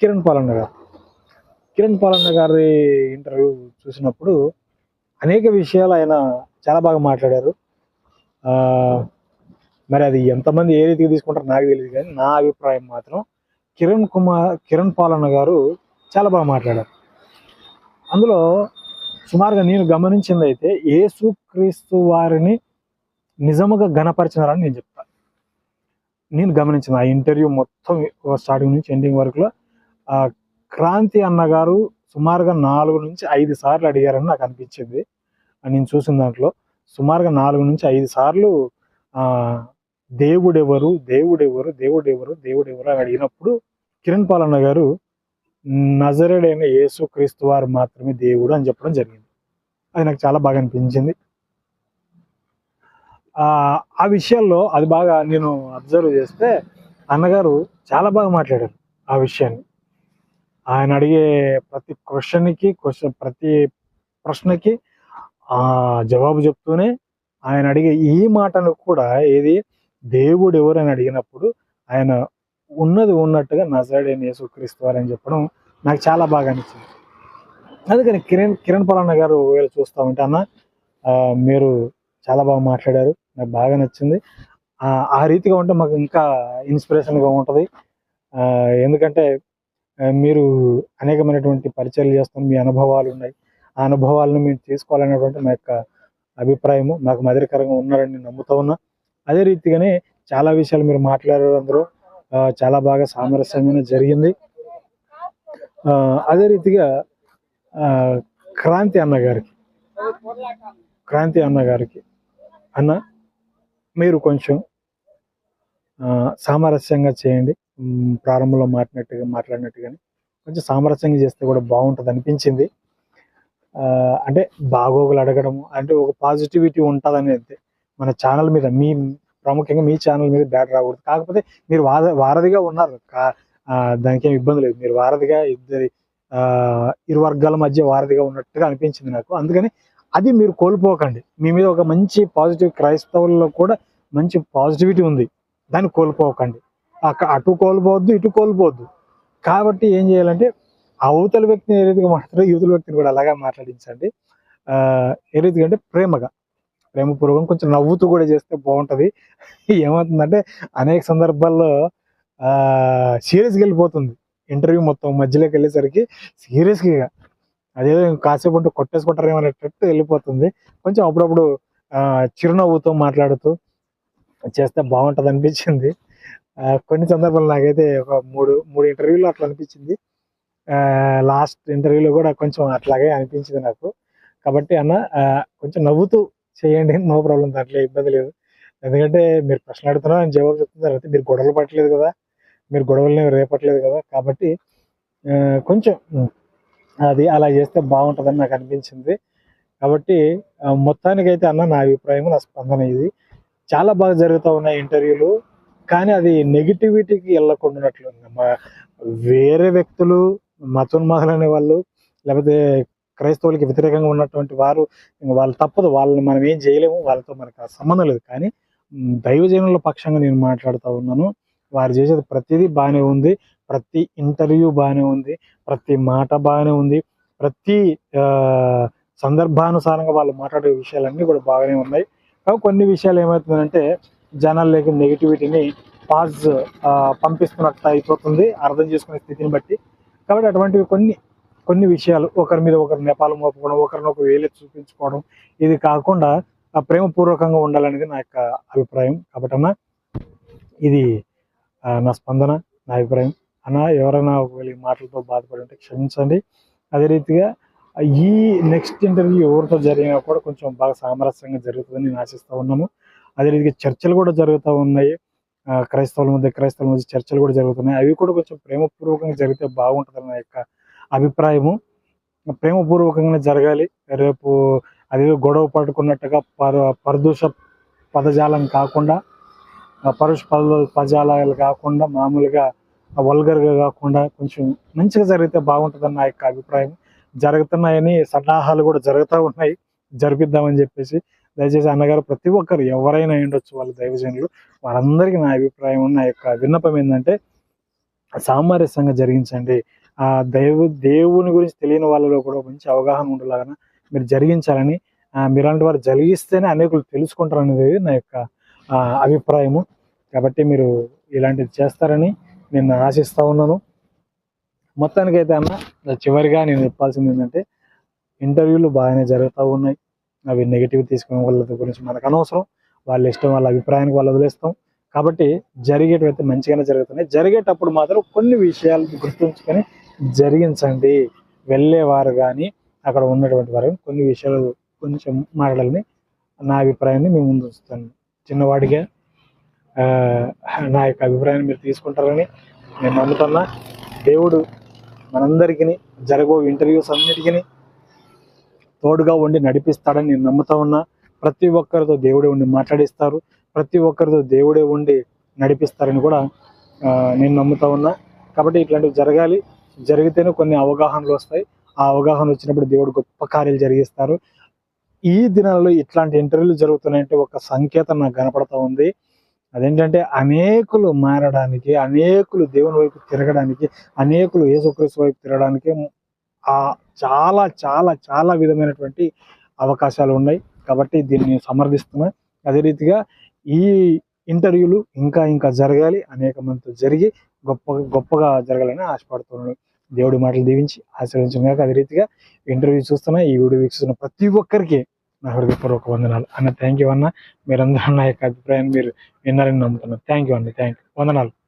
కిరణ్ పాలన్న గారు. కిరణ్ పాలన్న గారి ఇంటర్వ్యూ చూసినప్పుడు అనేక విషయాలు ఆయన చాలా బాగా మాట్లాడారు. మరి అది ఎంతమంది ఏ రీతిగా తీసుకుంటారో నాకు తెలియదు కానీ నా అభిప్రాయం మాత్రం కిరణ్ కుమార్ కిరణ్ పాలన్న గారు చాలా బాగా మాట్లాడారు. అందులో సుమారుగా నేను గమనించింది అయితే ఏసుక్రీస్తు వారిని నిజముగా గణపరిచినారని నేను చెప్తాను నేను గమనించిన ఆ ఇంటర్వ్యూ మొత్తం స్టార్టింగ్ నుంచి ఎండింగ్ వరకులో క్రాంతి అన్నగారు సుమారుగా నాలుగు నుంచి ఐదు సార్లు అడిగారని నాకు అనిపించింది. నేను చూసిన దాంట్లో సుమారుగా నాలుగు నుంచి ఐదు సార్లు దేవుడెవరు దేవుడెవరు దేవుడెవరు దేవుడెవరు అని అడిగినప్పుడు కిరణ్ పాలన్న గారు నజరేడైన యేసు క్రీస్తు వారు మాత్రమే దేవుడు అని చెప్పడం జరిగింది. అది నాకు చాలా బాగా అనిపించింది. ఆ ఆ విషయాల్లో అది బాగా నేను అబ్జర్వ్ చేస్తే అన్నగారు చాలా బాగా మాట్లాడారు ఆ విషయాన్ని. ఆయన అడిగే ప్రతి క్వశ్చన్కి క్వశ్చన్ ప్రతి ప్రశ్నకి ఆ జవాబు చెప్తూనే ఆయన అడిగే ఈ మాటను కూడా ఏది? దేవుడు ఎవరని అడిగినప్పుడు ఆయన ఉన్నది ఉన్నట్టుగా నజరేడైన యేసుక్రీస్తు వారు చెప్పడం నాకు చాలా బాగా అనిపించింది. అందుకని కిరణ్ కిరణ్ పలానా గారు ఒకవేళ చూస్తా ఉంటే అన్న మీరు చాలా బాగా మాట్లాడారు నాకు బాగా నచ్చింది. ఆ, రీతిగా ఉంటే మాకు ఇంకా ఇన్స్పిరేషన్గా ఉంటుంది. ఎందుకంటే మీరు అనేకమైనటువంటి పరిచయాలు చేస్తున్న మీ అనుభవాలు ఉన్నాయి. ఆ అనుభవాలను మేము తీసుకోవాలనేటువంటి మా యొక్క అభిప్రాయము నాకు మధురకరంగా ఉన్నారని నేను నమ్ముతా ఉన్నా. అదే రీతిగానే చాలా విషయాలు మీరు మాట్లాడారు అందరూ చాలా బాగా సామరస్యమైన జరిగింది. అదే రీతిగా క్రాంతి అన్నగారికి క్రాంతి అన్నగారికి అన్న మీరు కొంచెం సామరస్యంగా చేయండి. ప్రారంభంలో మాట్లాడినట్టుగా మాట్లాడినట్టుగానే కొంచెం సామరస్యంగా చేస్తే కూడా బాగుంటుంది అనిపించింది. అంటే బాగోగులు అడగడము అంటే ఒక పాజిటివిటీ ఉంటుందని అంతే. మన ఛానల్ మీద మీ ప్రాముఖ్యంగా మీ ఛానల్ మీద బ్యాడ్ రాకూడదు. కాకపోతే మీరు వార వారధిగా ఉన్నారు. కా- దానికి ఏమి ఇబ్బంది లేదు. మీరు వారధిగా ఇద్దరి ఇరు వర్గాల మధ్య వారధిగా ఉన్నట్టుగా అనిపించింది నాకు. అందుకని అది మీరు కోల్పోకండి. మీ మీద ఒక మంచి పాజిటివ్ క్రైస్తవుల్లో కూడా మంచి పాజిటివిటీ ఉంది. దాన్ని కోల్పోకండి. అటు కోల్పోవద్దు ఇటు కోల్పోవద్దు కాబట్టి ఏం చేయాలంటే అవతల వ్యక్తిని ఏ రీతిగా మాట్లాడారో యువతల వ్యక్తిని కూడా అలాగే మాట్లాడించండి. ఏ రీతిగా అంటే ప్రేమగా ప్రేమపూర్వకం కొంచెం నవ్వుతూ కూడా చేస్తే బాగుంటుంది. ఏమవుతుందంటే అనేక సందర్భాల్లో సీరియస్గా వెళ్ళిపోతుంది. ఇంటర్వ్యూ మొత్తం మధ్యలోకి వెళ్ళేసరికి సీరియస్గా అదేదో కాసేపు ఉంటే కొట్టేసుకుంటారేమో అనేటట్టు వెళ్ళిపోతుంది. కొంచెం అప్పుడప్పుడు చిరునవ్వుతో మాట్లాడుతూ చేస్తే బాగుంటుంది అనిపించింది కొన్ని సందర్భాలు నాకైతే ఒక మూడు మూడు ఇంటర్వ్యూలో అట్లా అనిపించింది. లాస్ట్ ఇంటర్వ్యూలో కూడా కొంచెం అట్లాగే అనిపించింది నాకు. కాబట్టి అన్న కొంచెం నవ్వుతూ చేయండి నో ప్రాబ్లం దాంట్లో ఇబ్బంది లేదు. ఎందుకంటే మీరు ప్రశ్నలు అడుగుతున్నా అని జవాబు చెప్తున్నారు అయితే మీరు గొడవలు పట్టలేదు కదా మీరు గొడవలని రేపట్లేదు కదా కాబట్టి కొంచెం అది అలా చేస్తే బాగుంటుందని నాకు అనిపించింది. కాబట్టి మొత్తానికైతే అన్న నా అభిప్రాయం నా స్పందన ఇది. చాలా బాగా జరుగుతూ ఉన్నాయి ఇంటర్వ్యూలు కానీ అది నెగిటివిటీకి వెళ్ళకుండా ఉంది. మా- వేరే వ్యక్తులు మతోన్మాదులనే వాళ్ళు లేకపోతే క్రైస్తవులకి వ్యతిరేకంగా ఉన్నటువంటి వారు వాళ్ళు తప్పదు. వాళ్ళని మనం ఏం చేయలేము. వాళ్ళతో మనకు సంబంధం లేదు. కానీ దైవజనుల పక్షంగా నేను మాట్లాడుతూ ఉన్నాను. వారు చేసేది ప్రతిదీ బాగానే ఉంది. ప్రతి ఇంటర్వ్యూ బాగానే ఉంది. ప్రతి మాట బాగానే ఉంది. ప్రతి సందర్భానుసారంగా వాళ్ళు మాట్లాడే విషయాలన్నీ కూడా బాగానే ఉన్నాయి. కానీ కొన్ని విషయాలు ఏమవుతుందంటే జనాల్లోకి నెగిటివిటీని పాజ్ పంపిస్తున్నట్టు అయిపోతుంది అర్థం చేసుకునే స్థితిని బట్టి. కాబట్టి అటువంటివి కొన్ని కొన్ని విషయాలు ఒకరి మీద ఒకరు నెపాలు మోపుకోవడం ఒకరినొకరు వేలే చూపించుకోవడం ఇది కాకుండా ప్రేమపూర్వకంగా ఉండాలనేది నా యొక్క అభిప్రాయం. కాబట్టి అన్న ఇది నా స్పందన నా అభిప్రాయం. అన్న ఎవరైనా ఒకవేళ మాటలతో బాధపడి ఉంటే క్షమించండి. అదే రీతిగా ఈ నెక్స్ట్ ఇంటర్వ్యూ ఎవరితో జరిగినా కూడా కొంచెం బాగా సామరస్యంగా జరుగుతుందని నేను ఆశిస్తూ ఉన్నాము అదే రీతిగా చర్చలు కూడా జరుగుతూ ఉన్నాయి. క్రైస్తవుల మధ్య క్రైస్తవుల మధ్య చర్చలు కూడా జరుగుతున్నాయి. అవి కూడా కొంచెం ప్రేమపూర్వకంగా జరిగితే బాగుంటుంది నా యొక్క అభిప్రాయము. ప్రేమపూర్వకంగా జరగాలి. రేపు అదేదో గొడవ పట్టుకున్నట్టుగా పర పరదూష పదజాలం కాకుండా పరుష పద పదజాలాలు కాకుండా మామూలుగా వల్గర్గా కాకుండా కొంచెం మంచిగా జరిగితే బాగుంటుందని నా యొక్క అభిప్రాయం. జరుగుతున్నాయని సన్నాహాలు కూడా జరుగుతూ ఉన్నాయి. జరిపిద్దామని చెప్పేసి దయచేసి అన్నగారు ప్రతి ఒక్కరు ఎవరైనా ఉండొచ్చు వాళ్ళ దైవజనులు వారందరికీ నా అభిప్రాయం నా యొక్క విన్నపం ఏంటంటే సామరస్యంగా జరిగించండి. ఆ దైవ దేవుని గురించి తెలియని వాళ్ళలో కూడా మంచి అవగాహన ఉండేలాగా మీరు జరిగించాలని ఆ, మీలాంటి వారు జరిగిస్తేనే అనేకులు తెలుసుకుంటారు అనేది నా యొక్క అభిప్రాయము. కాబట్టి మీరు ఇలాంటిది చేస్తారని నేను ఆశిస్తూ ఉన్నాను. మొత్తానికైతే అన్న చివరిగా నేను చెప్పాల్సింది ఏంటంటే ఇంటర్వ్యూలు బాగానే జరుగుతూ ఉన్నాయి. అవి నెగిటివ్ తీసుకునే వాళ్ళ గురించి మనకు అనవసరం. వాళ్ళ ఇష్టం వాళ్ళ అభిప్రాయానికి వాళ్ళు వదిలేస్తాం. కాబట్టి జరిగేటైతే మంచిగానే జరుగుతున్నాయి. జరిగేటప్పుడు మాత్రం కొన్ని విషయాలు గుర్తుంచుకొని జరిగించండి. వెళ్ళేవారు కానీ అక్కడ ఉన్నటువంటి వారు కొన్ని విషయాలు కొంచెం మాట్లాడాలని నా అభిప్రాయాన్ని మేము ముందు ఉంచుతాను. చిన్నవాడిగా నా యొక్క అభిప్రాయాన్ని మీరు తీసుకుంటారని నేను నమ్ముతున్నా. దేవుడు మనందరికీ జరగబో ఇంటర్వ్యూస్ అన్నిటికీ తోడుగా ఉండి నడిపిస్తాడని నేను నమ్ముతా ఉన్నా. ప్రతి ఒక్కరితో దేవుడే ఉండి మాట్లాడిస్తారు. ప్రతి ఒక్కరితో దేవుడే ఉండి నడిపిస్తారని కూడా నేను నమ్ముతా ఉన్నా. కాబట్టి ఇట్లాంటివి జరగాలి. జరిగితేనే కొన్ని అవగాహనలు వస్తాయి. ఆ అవగాహన వచ్చినప్పుడు దేవుడు గొప్ప కార్యాలు జరిగిస్తారు. ఈ దినాల్లో ఇట్లాంటి ఇంటర్వ్యూలు జరుగుతున్నాయంటే ఒక సంకేతం నాకు కనపడతా ఉంది. అదేంటంటే అనేకులు మారడానికి అనేకులు దేవుని వైపు తిరగడానికి అనేకులు యేసుక్రీస్తు వైపు తిరగడానికి ఆ చాలా చాలా చాలా విధమైనటువంటి అవకాశాలు ఉన్నాయి. కాబట్టి దీన్ని సమర్థిస్తున్నా. అదే రీతిగా ఈ ఇంటర్వ్యూలు ఇంకా ఇంకా జరగాలి. అనేక మందితో జరిగి గొప్ప గొప్పగా జరగాలని ఆశపడుతున్నాను. దేవుడి మాటలు దీవించి కాక అదే రీతిగా ఇంటర్వ్యూ చూస్తున్నా ఈ వీడియో వీక్షిస్తున్న ప్రతి ఒక్కరికి నా హృదయపూర్వక వందనాలు. అన్న థ్యాంక్ యూ అన్న మీరందరూ నా యొక్క అభిప్రాయాన్ని మీరు విన్నారని నమ్ముతున్నాను. థ్యాంక్ యూ అండి థ్యాంక్ యూ వందనాలు.